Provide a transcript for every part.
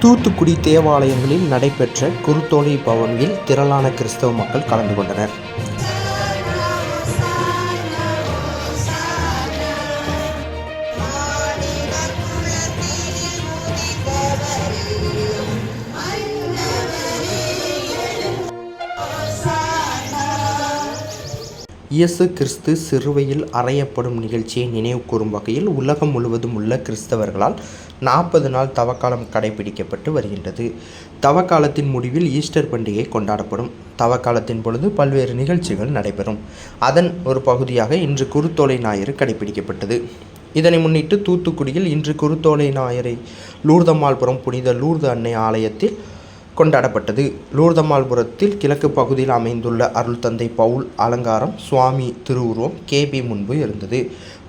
தூத்துக்குடி தேவாலயங்களில் நடைபெற்ற குருத்தோலை பவனியில் திரளான கிறிஸ்தவ மக்கள் கலந்து கொண்டனர். இயேசு கிறிஸ்து சிறுவையில் அறையப்படும் நிகழ்ச்சியை நினைவு கூறும் வகையில் உலகம் முழுவதும் உள்ள கிறிஸ்தவர்களால் நாற்பது நாள் தவக்காலம் கடைபிடிக்கப்பட்டு வருகின்றது. தவக்காலத்தின் முடிவில் ஈஸ்டர் பண்டிகை கொண்டாடப்படும். தவக்காலத்தின் பொழுது பல்வேறு நிகழ்ச்சிகள் நடைபெறும். அதன் ஒரு பகுதியாக இன்று குருத்தோலை ஞாயிறு கடைபிடிக்கப்பட்டது. இதனை முன்னிட்டு தூத்துக்குடியில் இன்று குருத்தோலை ஞாயிறை லூர்தம்மாள்புரம் புனித லூர்து அன்னை ஆலயத்தில் கொண்டாடப்பட்டது. லூர்தமால்புரத்தில் கிழக்கு பகுதியில் அமைந்துள்ள அருள் தந்தை பவுல் அலங்காரம் சுவாமி திருவுருவம் கேபி முன்பு இருந்தது.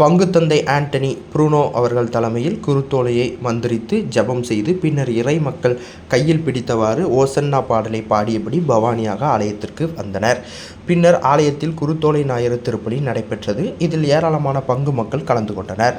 பங்கு தந்தை ஆண்டனி புருனோ அவர்கள் தலைமையில் குருத்தோலையை மந்திரித்து ஜெபம் செய்து பின்னர் இறை மக்கள் கையில் பிடித்தவாறு ஓசன்னா பாடலை பாடியபடி பவானியாக ஆலயத்திற்கு வந்தனர். பின்னர் ஆலயத்தில் குருத்தோலை ஞாயிறு திருப்பலி நடைபெற்றது. இதில் ஏராளமான பங்கு மக்கள் கலந்து கொண்டனர்.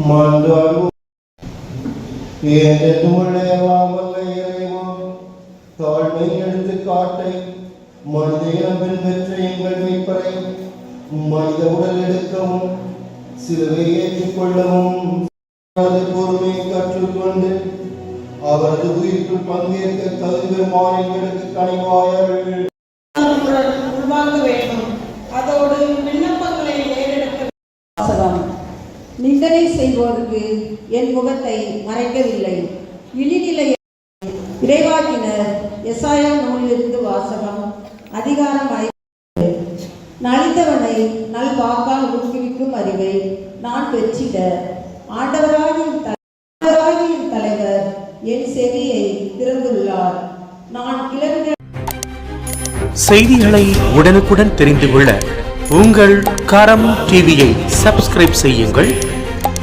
மன்றாடும் ஏனென்றுமுள்ளையல்லாமல்ல இறைவா தாழ்மை மனித இனம்பில் பெற்ற எங்கள் மீட்பரை மனித உடல் எடுக்கவும் சிலுவை ஏற்றுக்கொள்ளவும் அவரது பொறுமையை கற்றுக்கொண்டு அவரது உயிர்க்குள் பங்கேற்க தகுதிருமான எங்களுக்கு கனிவாயர்கள் நிந்தனை செய்வோருக்கு என் முகத்தை மறைக்கவில்லை. இழிநிலை இறைவாக்கினர் எசாயா நூலிலிருந்து வாசகம் அதிகாரம் நலித்தவனை நல் வாக்கால் ஊக்குவிக்கும் அறிவை நான் பெற்றிட ஆண்டவராகிய ஆண்டவராகிய தலைவர் என் செவியை திறந்துள்ளார். நான் கிளர்ந்த செய்திகளை உடனுக்குடன் தெரிந்து கொள்ள உங்கள் கரம் டிவியை சப்ஸ்கிரைப் செய்யுங்கள்.